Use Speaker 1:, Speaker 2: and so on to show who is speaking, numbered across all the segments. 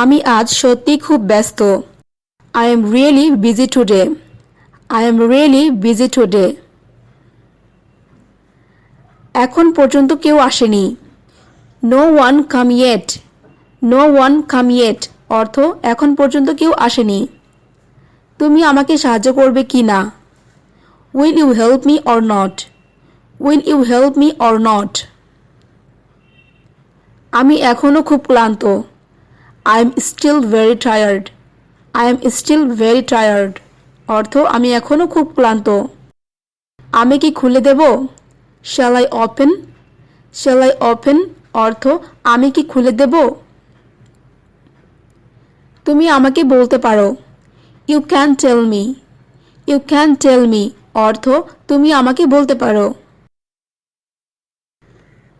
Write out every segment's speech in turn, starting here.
Speaker 1: আমি আজ সত্যি খুব ব্যস্ত। I am really busy today I am really busy today এখন পর্যন্ত কেউ আসেনি। No one come yet no one come yet অর্থ, এখন পর্যন্ত কেউ আসেনি। তুমি আমাকে সাহায্য করবে কি না? Will you help me or not will you help me or not আমি এখনও খুব ক্লান্ত। I am still very tired I am still very tired অর্থ, আমি এখনও খুব ক্লান্ত। আমি কি খুলে দেব? Shall I open shall I open অর্থ, আমি কি খুলে দেব? তুমি আমাকে বলতে পারো। You can tell me you can tell me অর্থ, তুমি আমাকে বলতে পারো।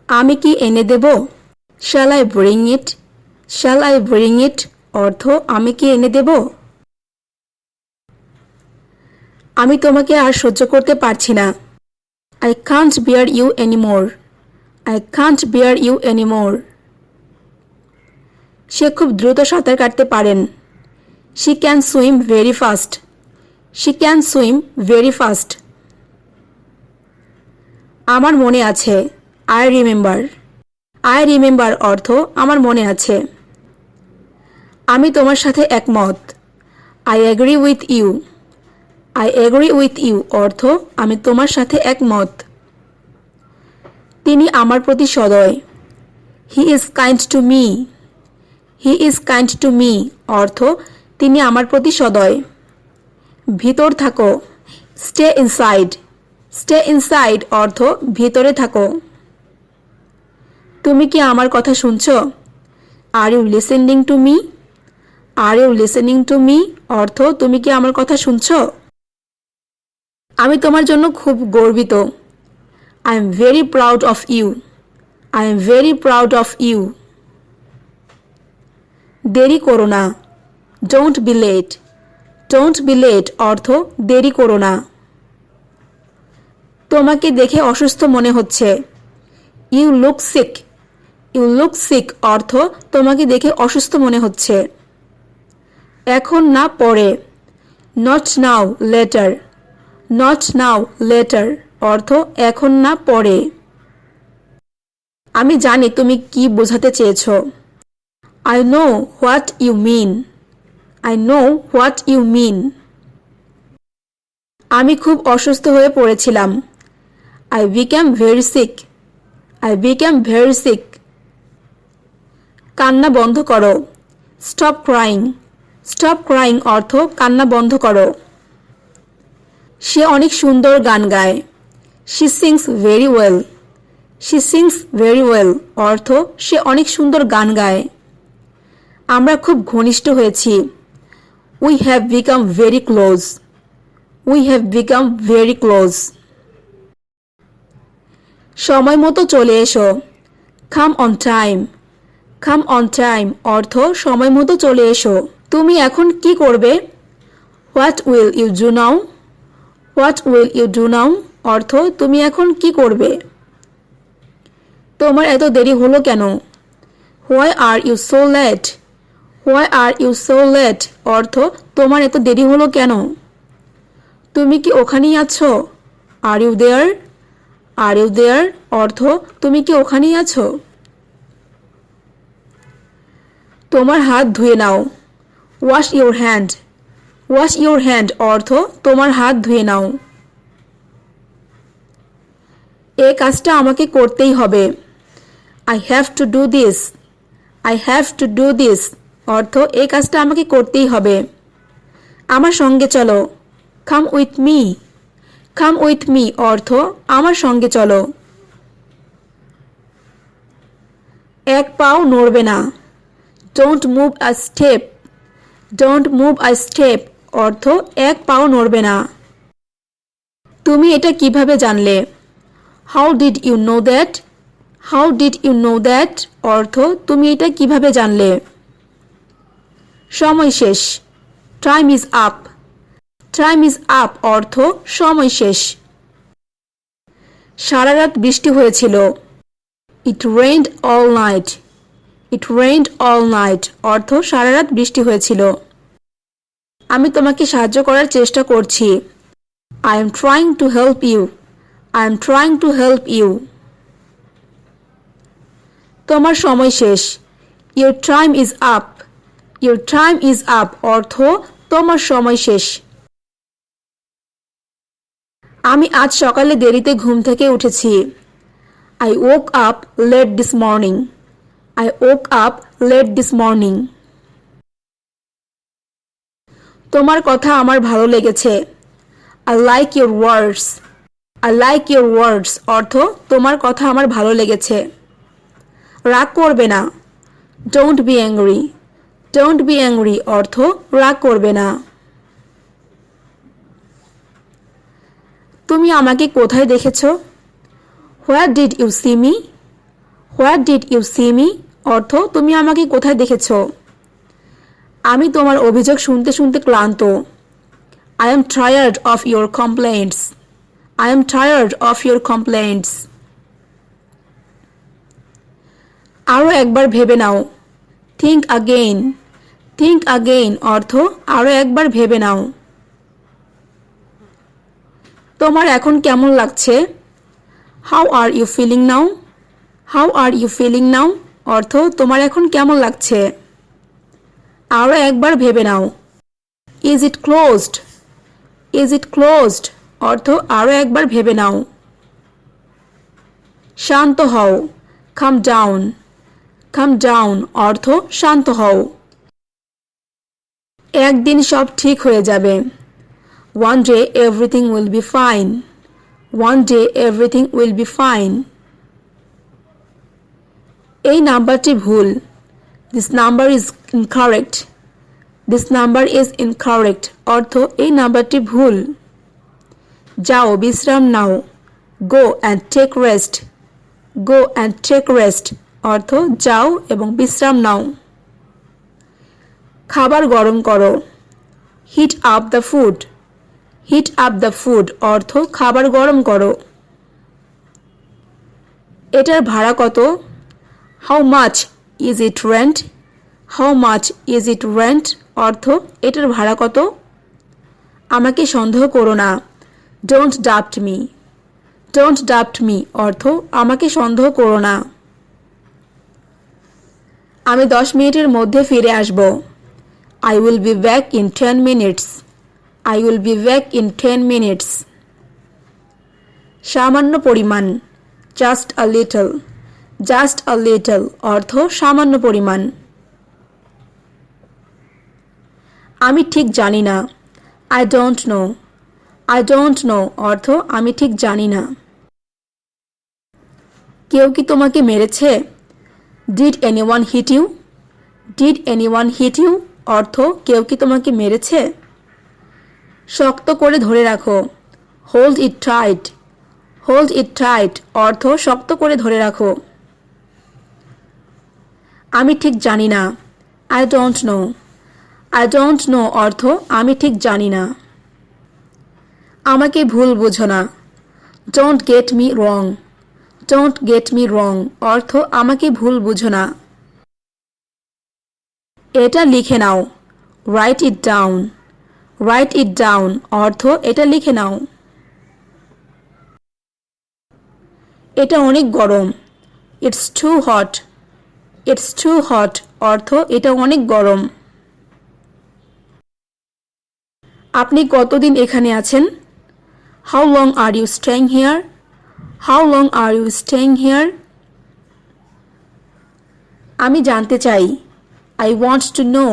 Speaker 1: আমি কি এনে দেব? Shall I bring it shall I bring it অর্থ, আমি কি এনে দেব? আমি তোমাকে আর সহ্য করতে পারছি না। I can't bear you anymore I can't bear you anymore সে খুব দ্রুত সাঁতার কাটতে পারেন। She can swim very fast she can swim very fast আমার মনে আছে। আই রিমেম্বার আই রিমেম্বার অর্থ, আমার মনে আছে। আমি তোমার সাথে একমত। I agree with you I agree with you অর্থ আমি তোমার সাথে একমত। তিনি আমার প্রতি সদয়। He is kind to me he is kind to me অর্থ তিনি আমার প্রতি সদয়। ভিতর থাকো। স্টে ইনসাইড স্টে ইনসাইড অর্থ ভিতরে থাকো। তুমি কি আমার কথা শুনছো? Are you listening to me are you listening to me অর্থ, তুমি কি আমার কথা শুনছো? আমি তোমার জন্য খুব গর্বিত। I am very proud of you I am very proud of you দেরি করো না। Don't be late don't be late অর্থ, দেরি করো না। তোমাকে দেখে অসুস্থ মনে হচ্ছে। You look sick you look sick অর্থ, তোমাকে দেখে অসুস্থ মনে হচ্ছে। এখন না পরে not now later not now later অর্থ এখন না পরে আমি জানি তুমি কি বোঝাতে চেয়েছ। I know what you mean I know what you mean আমি খুব অসুস্থ হয়ে পড়েছিলাম। I became very sick I became very sick কান্না বন্ধ করো। স্টপ ক্রাইং স্টপ ক্রাইং অর্থ কান্না বন্ধ করো। সে অনেক সুন্দর গান গায়। She sings very well she sings very well অর্থ সে অনেক সুন্দর গান গায়। আমরা খুব ঘনিষ্ঠ হয়েছি। We have become very close we have become very close সময় মতো চলে এসো। Come on time come on time অর্থ সময় মতো চলে এসো। তুমি এখন কি করবে? What will you do now what will you do now অর্থ, তুমি এখন কি করবে? তোমার এত দেরি হলো কেন? Why are you so late why are you so late অর্থ, তোমার এত দেরি হলো কেন? তুমি কি ওখানেই আছো? Are you there are you there অর্থ, তুমি কি ওখানেই আছো? তোমার হাত ধুয়ে নাও। Wash your hand wash your hand অর্থ তোমার হাত ধুয়ে নাও। এ কাজটা আমাকে করতেই হবে। I have to do this I have to do this অর্থ এই কাজটা আমাকে করতেই হবে। আমার সঙ্গে চলো। Come with me come with me অর্থ আমার সঙ্গে চলো। এক পাও নড়বে না। Don't move a step don't move a step অর্থ এক পাও নড়বে না। তুমি এটা কীভাবে জানলে? How did you know that how did you know that অর্থ তুমি এটা কীভাবে জানলে? সময় শেষ। Time is up time is up অর্থ সময় শেষ। সারা রাত বৃষ্টি হয়েছিল। It rained all night it rained all night অর্থ, সারা রাত বৃষ্টি হয়েছিল। আমি তোমাকে সাহায্য করার চেষ্টা করছি। I am trying to help you I am trying to help you তোমার সময় শেষ। Your time is up your time is up অর্থ, তোমার সময় শেষ। আমি আজ সকালে দেরিতে ঘুম থেকে উঠেছি। I woke up late this morning I woke up late this morning তোমার কথা আমার ভালো লেগেছে। I like your words I like your words অর্থ তোমার কথা আমার ভালো লেগেছে। রাগ করবে না। Don't be angry don't be angry অর্থ রাগ করবে না। তুমি আমাকে কোথায় দেখেছ? Where did you see me where did you see me অর্থ, তুমি আমাকে কোথায় দেখেছ? আমি তোমার অভিযোগ শুনতে শুনতে ক্লান্ত। I am tired of your complaints I am tired of your complaints আরও একবার ভেবে নাও। থিঙ্ক আগেইন থিঙ্ক আগেইন অর্থ আরও একবার ভেবে নাও। তোমার এখন কেমন লাগছে? How are you feeling now how are you feeling now অর্থ, তোমার এখন কেমন লাগছে? আরও একবার ভেবে নাও। Is it closed is it closed অর্থ আরও একবার ভেবে নাও। শান্ত হও। খাম ডাউন খাম ডাউন অর্থ, শান্ত হও। একদিন সব ঠিক হয়ে যাবে। One day everything will be fine one day everything will be fine এই নাম্বারটি ভুল। This number is incorrect this number is incorrect অর্থ, এই নাম্বারটি ভুল। যাও, বিশ্রাম নাও। Go and take rest go and take rest অর্থ, যাও এবং বিশ্রাম নাও। খাবার গরম করো। Heat up the food heat up the food অর্থ, খাবার গরম করো। এটার ভাড়া কত? How much is it rent how much is it rent অর্থ, এটার ভাড়া কত? আমাকে সন্দেহ করো না। ডোন্ট ডাপ্ট মি ডোন্ট ডাপ্ট মি অর্থ, আমাকে সন্দেহ করো না। আমি দশ মিনিটের মধ্যে ফিরে আসব। I will be back in ten minutes I will be back in ten minutes সামান্য পরিমাণ। Just a little just a little অর্থ সামান্য পরিমাণ। আমি ঠিক জানি না। I don't know I don't know অর্থ আমি ঠিক জানি না। কেউ কি তোমাকে মেরেছে? Did anyone hit you did anyone hit you অর্থ কেউ কি তোমাকে মেরেছে? শক্ত করে ধরে রাখো। Hold it tight hold it tight অর্থ শক্ত করে ধরে রাখো। আমি ঠিক জানি না। I don't know I don't know অর্থ আমি ঠিক জানি না। আমাকে ভুল বোঝো না। Don't get me wrong don't get me wrong অর্থ আমাকে ভুল বুঝো না। এটা লিখে নাও। Write it down write it down অর্থ এটা লিখে নাও। এটা অনেক গরম। It's too hot it's too hot অর্থ, এটা অনেক গরম। আপনি কতদিন এখানে আছেন? How long are you staying here how long are you staying here আমি জানতে চাই। I want to know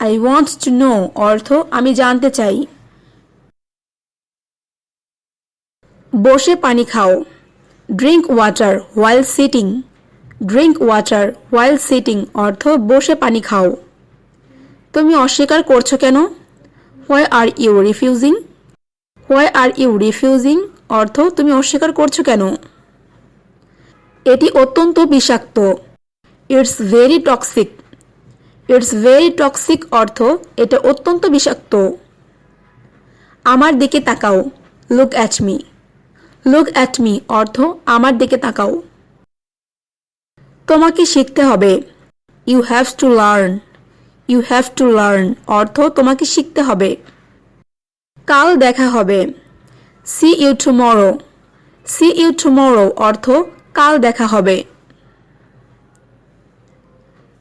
Speaker 1: I want to know অর্থ, আমি জানতে চাই। বসে পানি খাও। Drink water while sitting drink water while sitting অর্থ বসে পানি খাও। তুমি অস্বীকার করছ কেন? Why are you refusing why are you refusing অর্থ তুমি অস্বীকার করছ কেন? এটি অত্যন্ত বিষাক্ত। It's very toxic it's very toxic অর্থ এটা অত্যন্ত বিষাক্ত। আমার দিকে তাকাও। Look at me look at me অর্থ আমার দিকে তাকাও। তোমাকে শিখতে হবে। You have to learn you have to learn অর্থ তোমাকে শিখতে হবে। কাল দেখা হবে। See you tomorrow see you tomorrow অর্থ কাল দেখা হবে।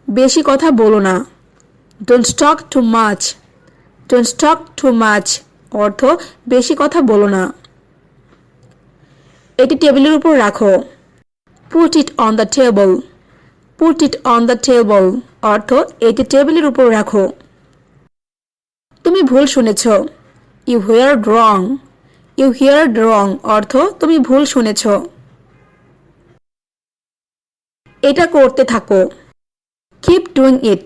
Speaker 1: বেশি কথা বলো না। Don't talk too much don't talk too much অর্থ বেশি কথা বলো না। এটি টেবিলের উপর রাখো। Put it on the table put it on the table অর্থ এটি টেবিলের উপর রাখো। তুমি ভুল শুনেছ। You hear wrong you hear wrong অর্থ, তুমি ভুল শুনেছ। এটা করতে থাকো। Keep doing it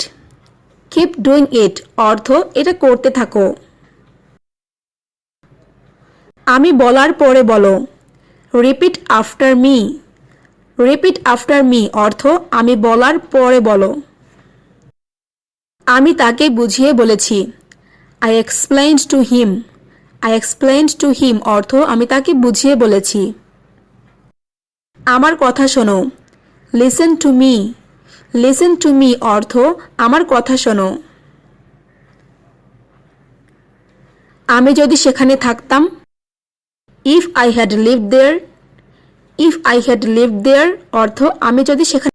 Speaker 1: keep doing it অর্থ, এটা করতে থাকো। আমি বলার পরে বলো। Repeat after me repeat after me অর্থ আমি বলার পরে বলো। আমি তাকে বুঝিয়ে বলেছি। I explained to him I explained to him অর্থ আমি তাকে বুঝিয়ে বলেছি। আমার কথা শোনো। Listen to me listen to me অর্থ আমার কথা শোনো। আমি যদি সেখানে থাকতাম if I had live there if I had live there অর্থ আমি যদি সেখানে